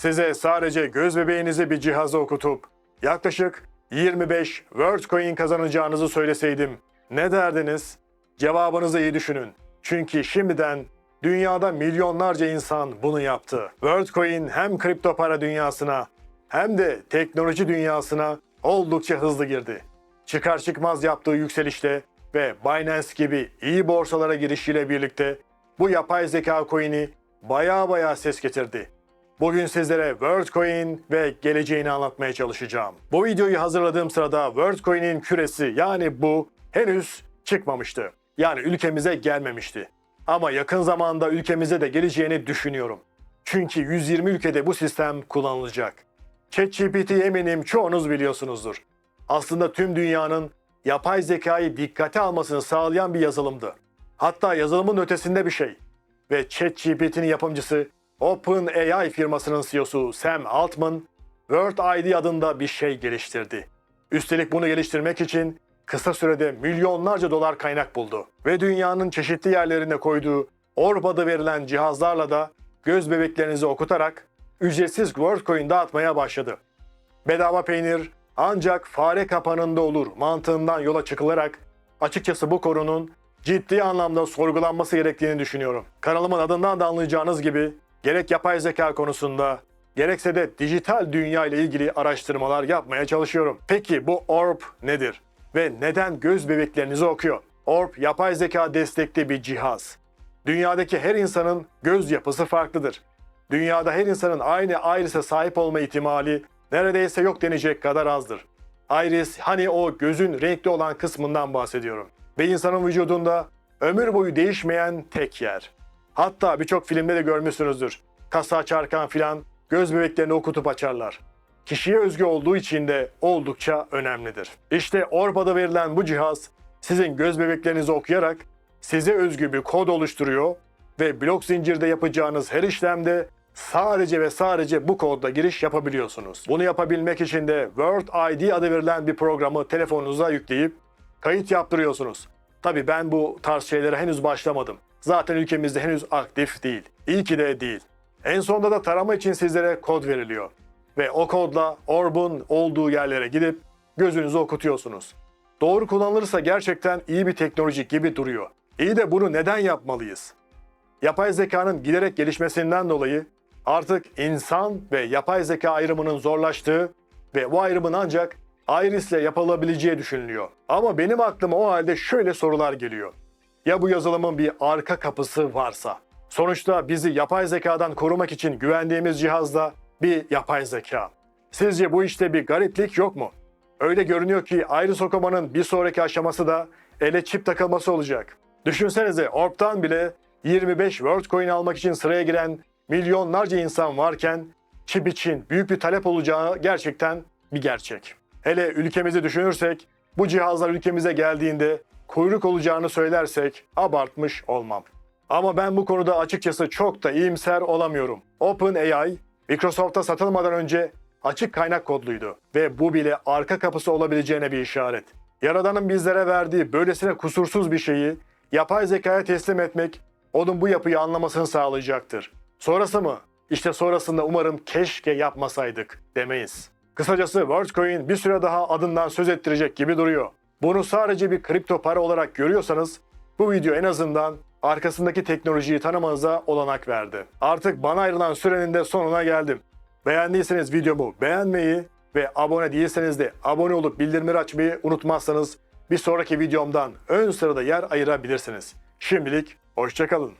size sadece göz bebeğinizi bir cihaza okutup yaklaşık 25 World Coin kazanacağınızı söyleseydim ne derdiniz? Cevabınızı iyi düşünün. Çünkü şimdiden dünyada milyonlarca insan bunu yaptı. WorldCoin hem kripto para dünyasına hem de teknoloji dünyasına oldukça hızlı girdi. Çıkar çıkmaz yaptığı yükselişle ve Binance gibi iyi borsalara girişiyle birlikte bu yapay zeka coin'i baya baya ses getirdi. Bugün sizlere WorldCoin ve geleceğini anlatmaya çalışacağım. Bu videoyu hazırladığım sırada WorldCoin'in küresi yani bu henüz çıkmamıştı. Yani ülkemize gelmemişti. Ama yakın zamanda ülkemize de geleceğini düşünüyorum. Çünkü 120 ülkede bu sistem kullanılacak. ChatGPT eminim çoğunuz biliyorsunuzdur. Aslında tüm dünyanın yapay zekayı dikkate almasını sağlayan bir yazılımdı. Hatta yazılımın ötesinde bir şey. Ve ChatGPT'nin yapımcısı OpenAI firmasının CEO'su Sam Altman, Word ID adında bir şey geliştirdi. Üstelik bunu geliştirmek için kısa sürede milyonlarca dolar kaynak buldu. Ve dünyanın çeşitli yerlerine koyduğu adı verilen cihazlarla da göz bebeklerinizi okutarak ücretsiz WorldCoin dağıtmaya başladı. Bedava peynir ancak fare kapanında olur mantığından yola çıkılarak açıkçası bu konunun ciddi anlamda sorgulanması gerektiğini düşünüyorum. Kanalımın adından da anlayacağınız gibi gerek yapay zeka konusunda gerekse de dijital dünya ile ilgili araştırmalar yapmaya çalışıyorum. Peki bu Orb nedir? Ve neden göz bebeklerinizi okuyor? Orb yapay zeka destekli bir cihaz. Dünyadaki her insanın göz yapısı farklıdır. Dünyada her insanın aynı iris'e sahip olma ihtimali neredeyse yok denecek kadar azdır. Iris hani o gözün renkli olan kısmından bahsediyorum. Ve insanın vücudunda ömür boyu değişmeyen tek yer. Hatta birçok filmde de görmüşsünüzdür. Kasa açarken filan göz bebeklerini okutup açarlar. Kişiye özgü olduğu için de oldukça önemlidir. İşte Orba'da verilen bu cihaz sizin göz bebeklerinizi okuyarak size özgü bir kod oluşturuyor ve blok zincirde yapacağınız her işlemde sadece ve sadece bu kodla giriş yapabiliyorsunuz. Bunu yapabilmek için de Word ID adı verilen bir programı telefonunuza yükleyip kayıt yaptırıyorsunuz. Tabii ben bu tarz şeylere henüz başlamadım. Zaten ülkemizde henüz aktif değil. İyi ki de değil. En sonunda da tarama için sizlere kod veriliyor. Ve o kodla Orb'un olduğu yerlere gidip gözünüzü okutuyorsunuz. Doğru kullanılırsa gerçekten iyi bir teknoloji gibi duruyor. İyi de bunu neden yapmalıyız? Yapay zekanın giderek gelişmesinden dolayı artık insan ve yapay zeka ayrımının zorlaştığı ve bu ayrımın ancak iris ile yapılabileceği düşünülüyor. Ama benim aklıma o halde şöyle sorular geliyor. Ya bu yazılımın bir arka kapısı varsa? Sonuçta bizi yapay zekadan korumak için güvendiğimiz cihazda bir yapay zeka. Sizce bu işte bir gariplik yok mu? Öyle görünüyor ki iris okumanın bir sonraki aşaması da ele çip takılması olacak. Düşünsenize Orb'tan bile 25 World Coin almak için sıraya giren milyonlarca insan varken çip için büyük bir talep olacağı gerçekten bir gerçek. Hele ülkemizi düşünürsek bu cihazlar ülkemize geldiğinde kuyruk olacağını söylersek abartmış olmam. Ama ben bu konuda açıkçası çok da iyimser olamıyorum. OpenAI, Microsoft'a satılmadan önce açık kaynak kodluydu ve bu bile arka kapısı olabileceğine bir işaret. Yaradanın bizlere verdiği böylesine kusursuz bir şeyi yapay zekaya teslim etmek onun bu yapıyı anlamasını sağlayacaktır. Sonrası mı? İşte sonrasında umarım keşke yapmasaydık demeyiz. Kısacası WorldCoin bir süre daha adından söz ettirecek gibi duruyor. Bunu sadece bir kripto para olarak görüyorsanız bu video en azından arkasındaki teknolojiyi tanımanıza olanak verdi. Artık bana ayrılan sürenin de sonuna geldim. Beğendiyseniz videomu beğenmeyi ve abone değilseniz de abone olup bildirimleri açmayı unutmazsanız bir sonraki videomdan ön sırada yer ayırabilirsiniz. Şimdilik hoşçakalın.